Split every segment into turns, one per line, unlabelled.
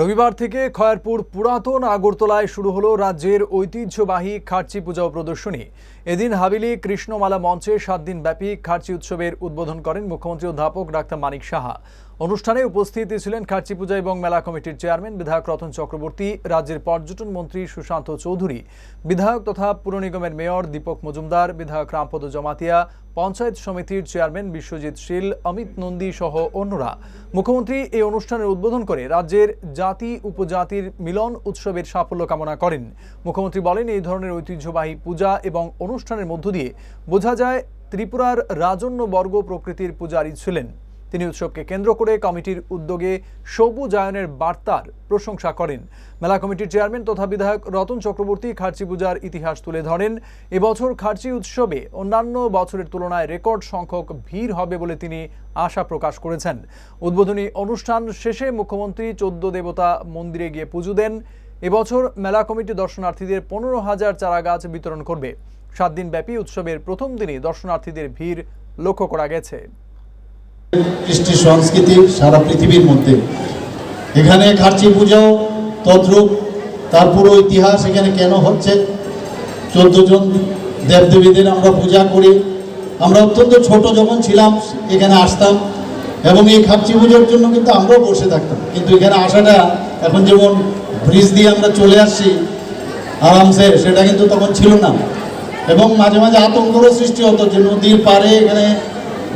রবিবার থেকে খয়ারপুর পুরাতন আগরতলায় শুরু হলো রাজ্যের ঐতিহ্যবাহী খার্চি পূজা প্রদর্শনী। এদিন হাবিলি কৃষ্ণমালা মঞ্চে সাত দিন ব্যাপী খার্চি উৎসবের উদ্বোধন করেন মুখ্যমন্ত্রী অধ্যাপক ডাক্তার মানিক সাহা। অনুষ্ঠানে উপস্থিত ছিলেন খার্চি পূজা এবং মেলা কমিটির চেয়ারম্যান বিধায়ক রতন চক্রবর্তী, রাজ্যের পর্যটন মন্ত্রী সুশান্ত চৌধুরী, বিধায়ক তথা পুর নিগমের মেয়র দীপক মজুমদার, বিধায়ক রামপদ জমাতিয়া, পঞ্চায়েত সমিতির চেয়ারম্যান বিশ্বজিৎ শীল, অমিত নন্দী সহ অন্যরা। মুখ্যমন্ত্রী এই অনুষ্ঠানের উদ্বোধন করে রাজ্যের জাতি, উপজাতির মিলন উৎসবের সাফল্য কামনা করেন। মুখ্যমন্ত্রী বলেন, এই ধরনের ঐতিহ্যবাহী পূজা এবং অনুষ্ঠানের মধ্য দিয়ে বোঝা যায় ত্রিপুরার রাজন্য বর্গ প্রকৃতির পূজারী ছিলেন। তিনি উৎসবকে কেন্দ্র করে কমিটির উদ্যোগে সবুজায়নের বার্তার প্রশংসা করেন। মেলা কমিটির চেয়ারম্যান তথা বিধায়ক রতন চক্রবর্তী খার্চি পূজার ইতিহাস তুলে ধরেন। এবছর খার্চি উৎসবে অন্যান্য বছরের তুলনায় রেকর্ড সংখ্যক ভিড় হবে বলে তিনি আশা প্রকাশ করেছেন। উদ্বোধনী অনুষ্ঠান শেষে মুখ্যমন্ত্রী চোদ্দ দেবতা মন্দিরে গিয়ে পুজো দেন। এবছর মেলা কমিটি দর্শনার্থীদের পনেরো হাজার চারা গাছ বিতরণ করবে। সাত দিন ব্যাপী উৎসবের প্রথম দিনে দর্শনার্থীদের ভিড় লক্ষ্য করা গেছে।
কৃষ্টি সংস্কৃতি সারা পৃথিবীর মধ্যে। এখানে খার্চি পূজাও তদ্রূপ, তার পুরো ইতিহাস এখানে কেন হচ্ছে? চোদ্দ জন দেবদেবীদের আমরা পূজা করি। আমরা অত্যন্ত ছোট যখন ছিলাম, এখানে আসতাম এবং এই খার্চি পুজোর জন্য কিন্তু আমরাও বসে থাকতাম। কিন্তু এখানে আসাটা এখন যেমন ব্রিজ দিয়ে আমরা চলে আসছি, আরামসে, সেটা কিন্তু তখন ছিল না। এবং মাঝে মাঝে আতঙ্করও সৃষ্টি হতো যে নদীর পাড়ে এখানে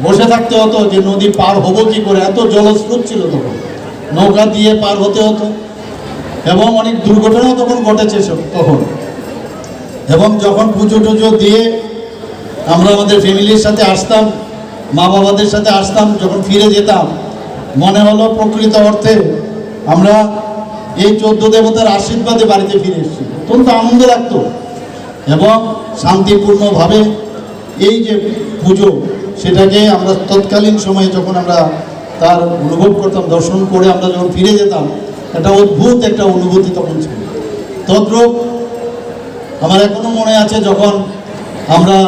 বসে থাকতে হতো যে নদী পার হব কি করে? এত জলস্রোত ছিল তখন। নৌকা দিয়ে পার হতে হতো। এবং অনেক দুর্ঘটনাও তখন ঘটেছে তখন। এবং যখন পুজো টুজো দিয়ে আমরা আমাদের ফ্যামিলির সাথে আসতাম, মা বাবাদের সাথে আসতাম, যখন ফিরে যেতাম, মনে হলো প্রকৃত অর্থে আমরা এই চোদ্দ দেবতার আশীর্বাদে বাড়িতে ফিরে এসেছি। অত্যন্ত আনন্দ লাগতো। এবং শান্তিপূর্ণভাবে এই যে পুজো সেটাকে আমরা তৎকালীন সময়ে যখন আমরা তার অনুভব করতাম, দর্শন করে আমরা যখন ফিরে যেতাম, একটা অদ্ভুত একটা অনুভূতি তখন ছিল। তদ্রূপ আমার এখনও মনে আছে যখন আমরা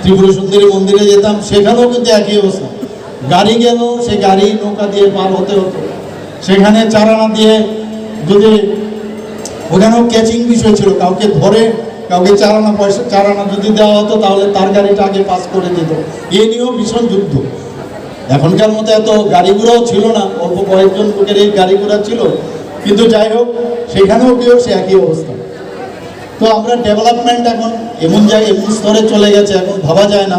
ত্রিপুরা সুন্দরী মন্দিরে যেতাম, সেখানেও কিন্তু একই অবস্থা। গাড়ি গেল, সে গাড়ি নৌকা দিয়ে পার হতে হতো। সেখানে চারানা দিয়ে যদি ওখানেও ক্যাচিং বিষয় ছিল, কাউকে ধরে কাউকে চালানা পয়সা চালানা যদি দেওয়া হতো, তাহলে তার গাড়িটা আগে পাস করে দিত। এ নিয়েও ভীষণ যুদ্ধ। এখনকার মতো এত গাড়ি ছিল না, অল্প কয়েকজন লোকের এই গাড়ি ছিল। কিন্তু যাই হোক, সেখানেও কেউ সে একই অবস্থা। তো আমরা ডেভেলপমেন্ট এখন এমন জায়গায়, এমন স্তরে চলে গেছে, এখন ভাবা যায় না।